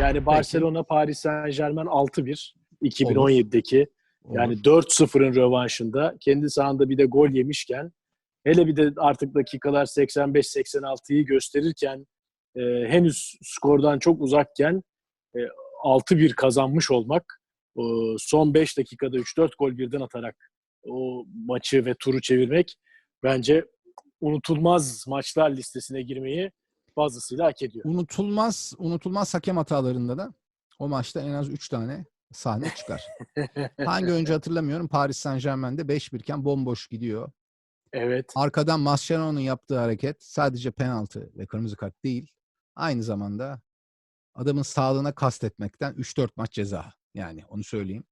Yani Barcelona Paris Saint Germain 6-1 2017'deki. Yani 4-0'ın rövanşında kendi sahanda bir de gol yemişken hele bir de artık dakikalar 85-86'yı gösterirken e, henüz skordan çok uzakken e, 6-1 kazanmış olmak o son 5 dakikada 3-4 gol birden atarak o maçı ve turu çevirmek bence unutulmaz maçlar listesine girmeyi fazlasıyla hak ediyor. Unutulmaz, unutulmaz hakem hatalarında da o maçta en az 3 tane sahne çıkar. Hangi oyuncu hatırlamıyorum. Paris Saint Germain'de 5-1 iken bomboş gidiyor. Evet. Arkadan Mascherano'nun yaptığı hareket sadece penaltı ve kırmızı kart değil. Aynı zamanda adamın sağlığına kastetmekten 3-4 maç ceza. Yani onu söyleyeyim.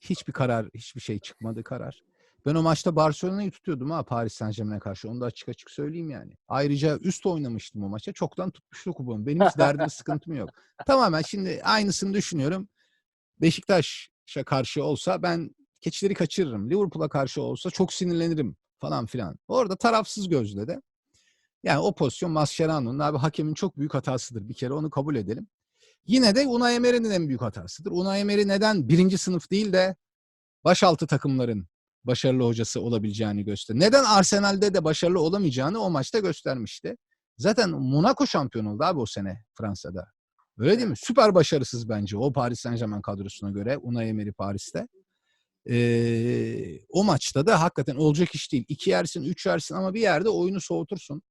Hiçbir karar, hiçbir şey çıkmadı karar. Ben o maçta Barcelona'yı tutuyordum ha Paris Saint Germain'e karşı. Onu da açık açık söyleyeyim yani. Ayrıca üst oynamıştım o maça. Çoktan tutmuştu kuponu. Benim hiç derdim, sıkıntım yok. Tamamen şimdi aynısını düşünüyorum. Beşiktaş'a karşı olsa ben keçileri kaçırırım. Liverpool'a karşı olsa çok sinirlenirim falan filan. Orada tarafsız gözle de yani o pozisyon Mascherano'nun abi hakemin çok büyük hatasıdır. Bir kere onu kabul edelim. Yine de Unai Emery'nin en büyük hatasıdır. Unai Emery neden birinci sınıf değil de başaltı takımların başarılı hocası olabileceğini göster. Neden Arsenal'de de başarılı olamayacağını o maçta göstermişti. Zaten Monaco şampiyon oldu abi o sene Fransa'da. Öyle değil mi? Süper başarısız bence o Paris Saint Germain kadrosuna göre Unai Emery Paris'te. Ee, o maçta da hakikaten olacak iş değil. İki yersin, üç yersin ama bir yerde oyunu soğutursun.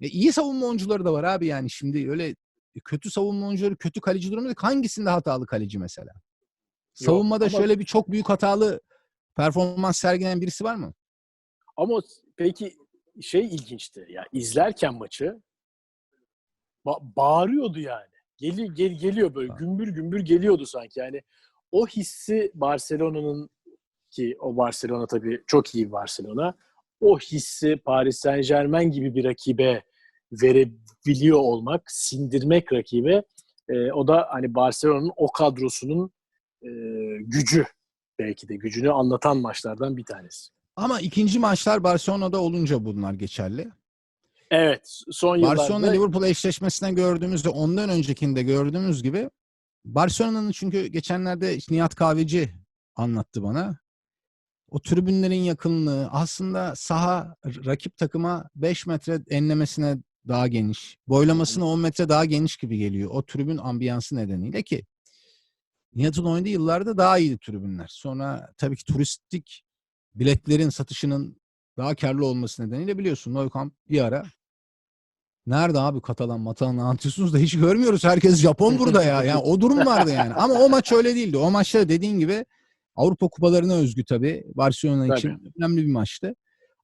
E, iyi savunma oyuncuları da var abi yani şimdi öyle kötü savunma oyuncuları, kötü kaleci durumu yok. Hangisinde hatalı kaleci mesela? Savunmada ama- şöyle bir çok büyük hatalı performans sergileyen birisi var mı? Ama peki şey ilginçti. Ya izlerken maçı ba- bağırıyordu yani. Geli, gel, geliyor böyle gümbür gümbür geliyordu sanki. Yani o hissi Barcelona'nın ki o Barcelona tabii çok iyi bir Barcelona. O hissi Paris Saint Germain gibi bir rakibe verebiliyor olmak, sindirmek rakibe e, o da hani Barcelona'nın o kadrosunun e, gücü belki de gücünü anlatan maçlardan bir tanesi. Ama ikinci maçlar Barcelona'da olunca bunlar geçerli. Evet, son yıllarda Barcelona Liverpool eşleşmesinde gördüğümüzde ondan öncekinde gördüğümüz gibi Barcelona'nın çünkü geçenlerde işte Nihat Kahveci anlattı bana. O tribünlerin yakınlığı aslında saha rakip takıma 5 metre enlemesine daha geniş. Boylamasına 10 metre daha geniş gibi geliyor. O tribün ambiyansı nedeniyle ki Nihat'ın oynadığı yıllarda daha iyiydi tribünler. Sonra tabii ki turistik biletlerin satışının daha karlı olması nedeniyle biliyorsun Nou Camp bir ara Nerede abi Katalan Matalan anlatıyorsunuz da hiç görmüyoruz. Herkes Japon burada ya. Yani o durum vardı yani. Ama o maç öyle değildi. O maçta dediğin gibi Avrupa kupalarına özgü tabii. Barcelona için önemli bir maçtı.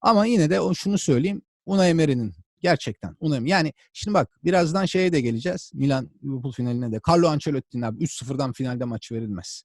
Ama yine de şunu söyleyeyim. Unai Emery'nin gerçekten Emery- Yani şimdi bak birazdan şeye de geleceğiz. Milan Liverpool finaline de. Carlo Ancelotti'nin abi 3-0'dan finalde maç verilmez.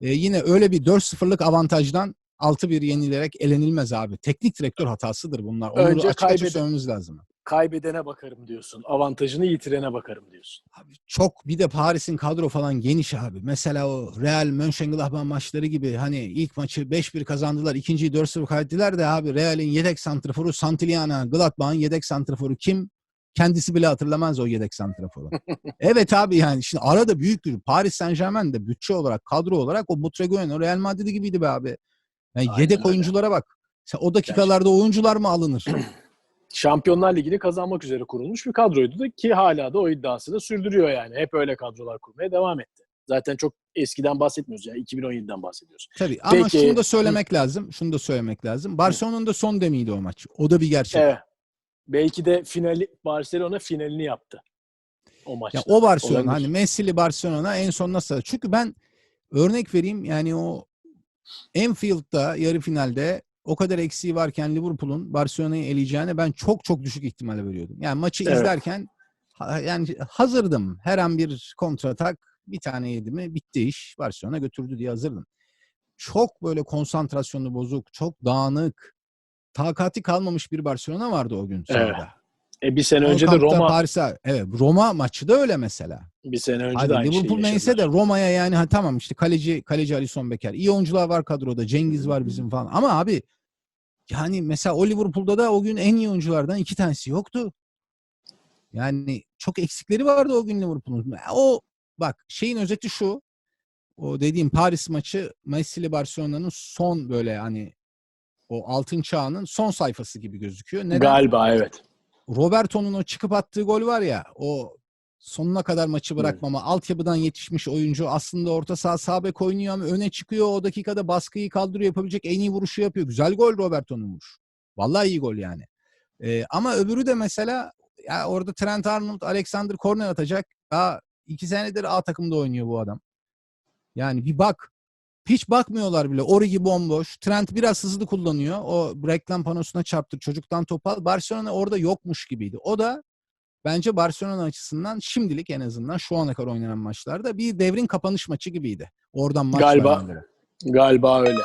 Ee, yine öyle bir 4-0'lık avantajdan 6-1 yenilerek elenilmez abi. Teknik direktör hatasıdır bunlar. Onu Önce açık açık kaybede- söylememiz lazım. Kaybedene bakarım diyorsun. Avantajını yitirene bakarım diyorsun. Abi çok bir de Paris'in kadro falan geniş abi. Mesela o Real Mönchengladbach maçları gibi hani ilk maçı 5-1 kazandılar. ikinciyi 4-0 kaybettiler de abi Real'in yedek santraforu Santillana, Gladbach'ın yedek santraforu kim? Kendisi bile hatırlamaz o yedek santraforu. evet abi yani şimdi arada büyük bir Paris Saint Germain de bütçe olarak, kadro olarak o Butragueño, Real Madrid gibiydi be abi. Yani Aynen yedek öyle. oyunculara bak. Sen o dakikalarda oyuncular mı alınır? Şampiyonlar Ligi'ni kazanmak üzere kurulmuş bir kadroydu da ki hala da o iddiasını sürdürüyor yani. Hep öyle kadrolar kurmaya devam etti. Zaten çok eskiden bahsetmiyoruz yani 2017'den bahsediyoruz. Tabii ama Peki. şunu da söylemek lazım. Şunu da söylemek lazım. Barcelona'nın da son demiydi o maç. O da bir gerçek. Evet. Belki de finali Barcelona finalini yaptı o maçta. Ya o Barcelona Olabilir. hani Messi'li Barcelona en son nasıl? Çünkü ben örnek vereyim yani o Enfield'da yarı finalde o kadar eksiği varken Liverpool'un Barcelona'yı eleyeceğine ben çok çok düşük ihtimalle veriyordum. Yani maçı Evet. izlerken yani hazırdım. Her an bir kontratak bir tane yedi mi bitti iş. Barcelona götürdü diye hazırdım. Çok böyle konsantrasyonu bozuk, çok dağınık, takati kalmamış bir Barcelona vardı o gün Evet. E bir sene O önce de Roma Paris'e evet Roma maçı da öyle mesela. bir sene önce Hadi de aynı Liverpool şeyi neyse de. Roma'ya yani ha, tamam işte kaleci kaleci Alisson Becker. İyi oyuncular var kadroda. Cengiz var bizim falan. Ama abi yani mesela o Liverpool'da da o gün en iyi oyunculardan iki tanesi yoktu. Yani çok eksikleri vardı o gün Liverpool'un. O bak şeyin özeti şu. O dediğim Paris maçı Messi ile Barcelona'nın son böyle hani o altın çağının son sayfası gibi gözüküyor. Neden? Galiba evet. Roberto'nun o çıkıp attığı gol var ya o sonuna kadar maçı bırakmama. Altyapıdan yetişmiş oyuncu aslında orta saha sağ bek oynuyor ama öne çıkıyor. O dakikada baskıyı kaldırıyor yapabilecek en iyi vuruşu yapıyor. Güzel gol Roberto'nun vuruş. Vallahi iyi gol yani. Ee, ama öbürü de mesela ya orada Trent Arnold, Alexander Korner atacak. Daha iki senedir A takımda oynuyor bu adam. Yani bir bak. Hiç bakmıyorlar bile. Origi bomboş. Trent biraz hızlı kullanıyor. O reklam panosuna çarptı. Çocuktan top al. Barcelona orada yokmuş gibiydi. O da bence Barcelona açısından şimdilik en azından şu ana kadar oynanan maçlarda bir devrin kapanış maçı gibiydi. Oradan maç Galiba. Galiba öyle.